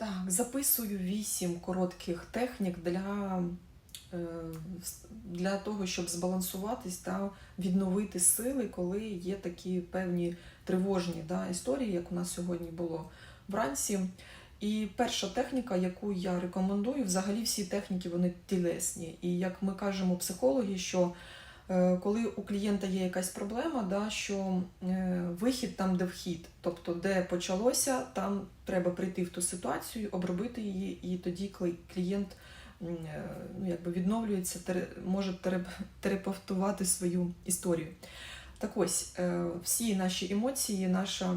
Так, записую вісім коротких технік для, е, для того, щоб збалансуватись та відновити сили, коли є такі певні тривожні да, історії, як у нас сьогодні було вранці. І перша техніка, яку я рекомендую, взагалі всі техніки вони тілесні. І як ми кажемо психологи, що коли у клієнта є якась проблема, да, що е, вихід там, де вхід, тобто де почалося, там треба прийти в ту ситуацію, обробити її, і тоді клієнт е, ну, якби відновлюється, може терапевтувати свою історію. Так ось, е, всі наші емоції, наша.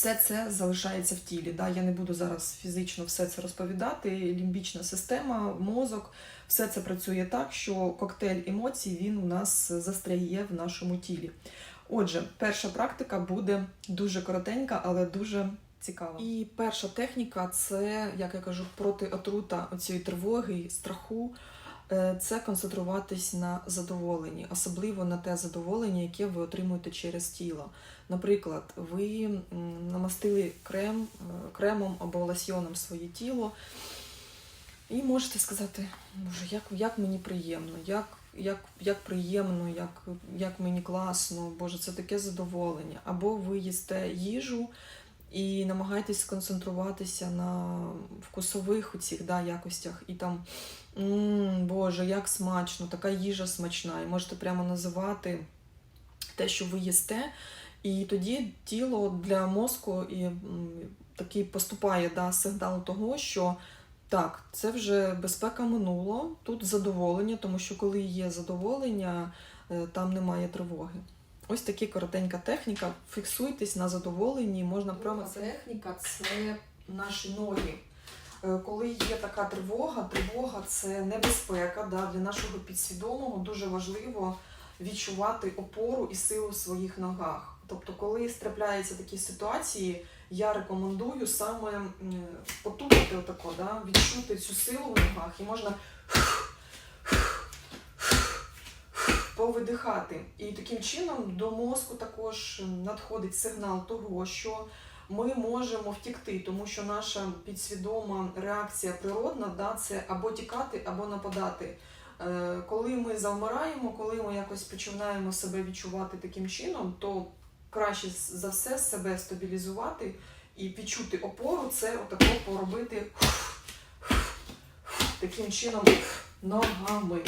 Все це залишається в тілі. Да? Я не буду зараз фізично все це розповідати. Лімбічна система, мозок, все це працює так, що коктейль емоцій він у нас застряє в нашому тілі. Отже, перша практика буде дуже коротенька, але дуже цікава. І перша техніка це, як я кажу, проти отрута цієї тривоги, страху. Е, Це концентруватись на задоволенні, особливо на те задоволення, яке ви отримуєте через тіло. Наприклад, ви намастили крем, е, кремом або лосьйоном своє тіло, і можете сказати, Боже, як, як мені приємно, як, як, як приємно, як, як мені класно, Боже, це таке задоволення. Або ви їсте їжу і намагаєтесь сконцентруватися на вкусових у цих да, якостях, і там. Мм, Боже, як смачно, така їжа смачна. І можете прямо називати те, що ви їсте, і тоді тіло для мозку і м, такий поступає да, сигнал того, що так, це вже безпека минуло, тут задоволення, тому що коли є задоволення, е, там немає тривоги. Ось така коротенька техніка. Фіксуйтесь на задоволенні, можна прямо техніка це наші ноги. Е, Коли є така тривога, тривога це небезпека да, для нашого підсвідомого. Дуже важливо відчувати опору і силу в своїх ногах. Тобто, коли трапляються такі ситуації, я рекомендую саме потупити отако, да, відчути цю силу в ногах і можна повидихати. І таким чином до мозку також надходить сигнал того, що ми можемо втікти, тому що наша підсвідома реакція природна да, це або тікати, або нападати. Е, Коли ми завмираємо, коли ми якось починаємо себе відчувати таким чином, то краще за все себе стабілізувати і відчути опору, це отако поробити таким чином ногами.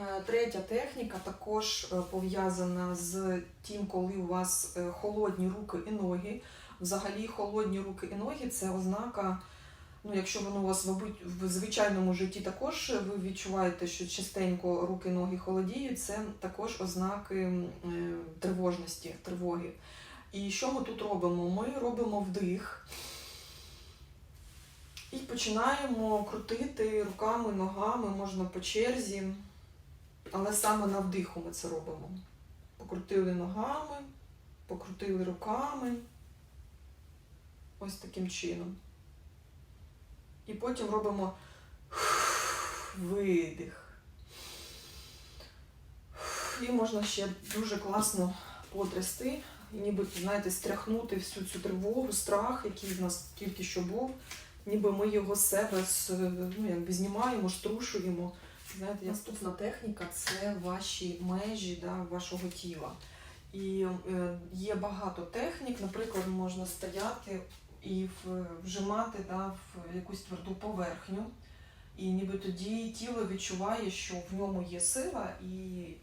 Е, Третя техніка також е, пов'язана з тим, коли у вас е, холодні руки і ноги. Взагалі, холодні руки і ноги це ознака. Ну, якщо воно у вас в звичайному житті також ви відчуваєте, що частенько руки ноги холодіють, це також ознаки тривожності, тривоги. І що ми тут робимо? Ми робимо вдих і починаємо крутити руками, ногами, можна по черзі, але саме на вдиху ми це робимо. Покрутили ногами, покрутили руками. Ось таким чином. І потім робимо видих. І можна ще дуже класно потрясти, і ніби, знаєте, стряхнути всю цю тривогу, страх, який в нас тільки що був, ніби ми його з себе ну, якби знімаємо, струшуємо. Знаєте, наступна техніка це ваші межі да, вашого тіла. І е, є багато технік, наприклад, можна стояти і вжимати да, в якусь тверду поверхню. І ніби тоді тіло відчуває, що в ньому є сила, і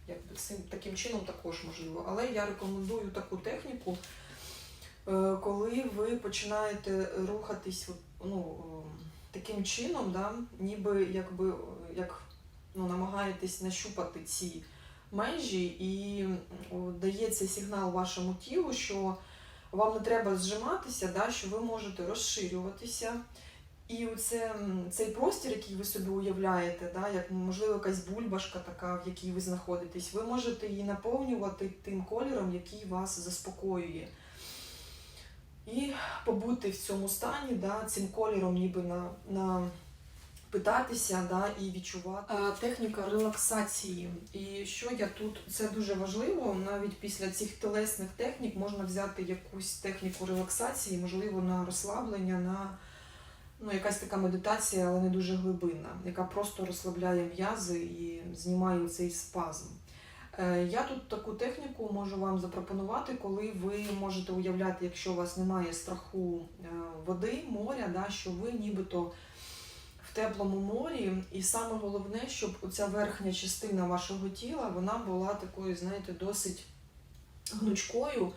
якби цим таким чином також можливо. Але я рекомендую таку техніку, е, коли ви починаєте рухатись ну, е, таким чином, да, ніби якби як ну, намагаєтесь нащупати ці межі, і дається сигнал вашому тілу, що вам не треба зжиматися, да, що ви можете розширюватися. І оце, цей простір, який ви собі уявляєте, да, як можливо якась бульбашка така, в якій ви знаходитесь, ви можете її наповнювати тим кольором, який вас заспокоює. І побути в цьому стані, да, цим кольором ніби на, на питатися да, і відчувати. Техніка релаксації. І що я тут, це дуже важливо, навіть після цих телесних технік можна взяти якусь техніку релаксації, можливо, на розслаблення, на ну, якась така медитація, але не дуже глибинна, яка просто розслабляє м'язи і знімає цей спазм. Е, Я тут таку техніку можу вам запропонувати, коли ви можете уявляти, якщо у вас немає страху е, води, моря, да, що ви нібито теплому морі, і саме головне, щоб оця верхня частина вашого тіла вона була такою, знаєте, досить гнучкою,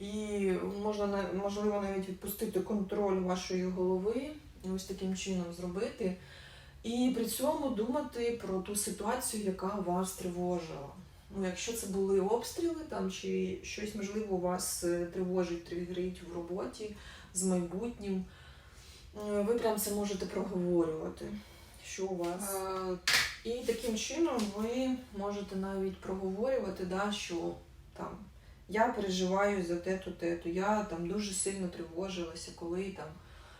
і можна на- можливо навіть відпустити контроль вашої голови, ось таким чином зробити. І при цьому думати про ту ситуацію, яка вас тривожила. Ну, якщо це були обстріли там, чи щось можливо вас е, тривожить, тригерить в роботі з майбутнім, ви прям це можете проговорювати, що у вас. Е, І таким чином ви можете навіть проговорювати, да, що там я переживаю за те-то, те-то, я там дуже сильно тривожилася, коли там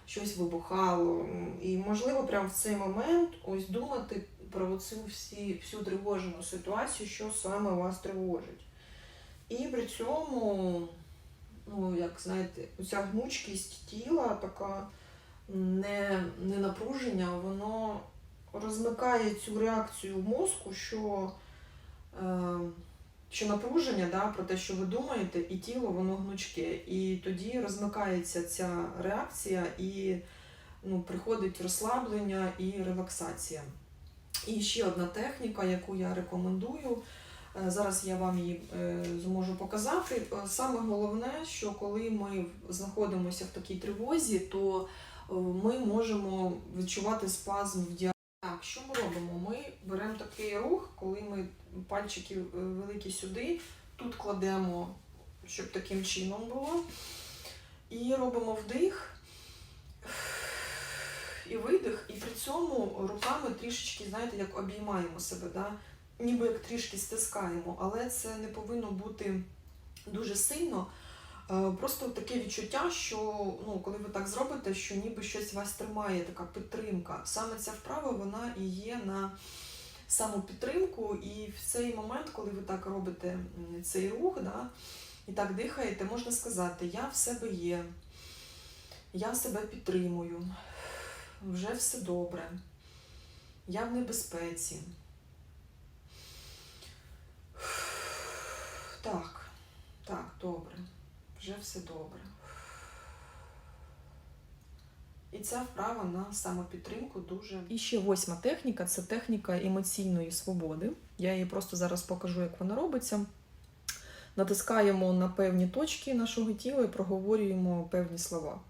щось вибухало. І можливо, прямо в цей момент ось думати про цю всі, всю тривожену ситуацію, що саме вас тривожить. І при цьому, ну, як знаєте, ця гнучкість тіла, така не, не напруження, воно розмикає цю реакцію в мозку, що, е, що напруження да, про те, що ви думаєте, і тіло воно гнучке. І тоді розмикається ця реакція і ну, приходить розслаблення і релаксація. І ще одна техніка, яку я рекомендую. е, Зараз я вам її е, зможу показати. Е, Саме головне, що коли ми знаходимося в такій тривозі, то ми можемо відчувати спазм в діафрагмі. Так, що ми робимо? Ми беремо такий рух, коли ми пальчики е, великі сюди, тут кладемо, щоб таким чином було. І робимо вдих і видих, і при цьому руками трішечки, знаєте, як обіймаємо себе, да? ніби як трішки стискаємо, але це не повинно бути дуже сильно. Е, Просто таке відчуття, що ну, коли ви так зробите, що ніби щось вас тримає, така підтримка. Саме ця вправа вона і є на самопідтримку, і в цей момент, коли ви так робите цей рух, да, і так дихаєте, можна сказати, я в себе є, я себе підтримую, вже все добре, я в небезпеці. Так, так, добре. Вже все добре. І ця вправа на самопідтримку дуже. І ще восьма техніка це техніка емоційної свободи. Я її просто зараз покажу, як вона робиться. Натискаємо на певні точки нашого тіла і проговорюємо певні слова.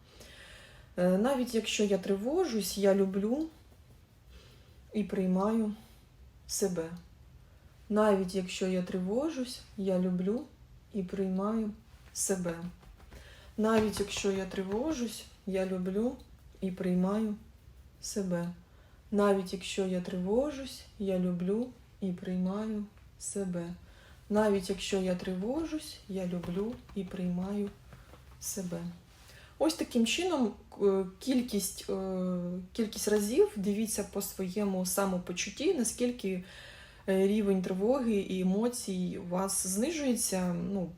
Е, Навіть якщо я тривожусь, я люблю і приймаю себе. Навіть якщо я тривожусь, я люблю і приймаю себе. Навіть якщо я тривожусь, я люблю і приймаю себе. Навіть якщо я тривожусь, я люблю і приймаю себе. Навіть якщо я тривожусь, я люблю і приймаю себе. Ось таким чином е, кількість, е, кількість разів дивіться по своєму самопочутті, наскільки е, рівень тривоги і емоцій у вас знижується. Ну,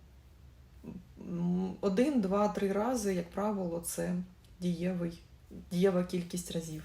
один, два, три рази, як правило, це дієвий, дієва кількість разів.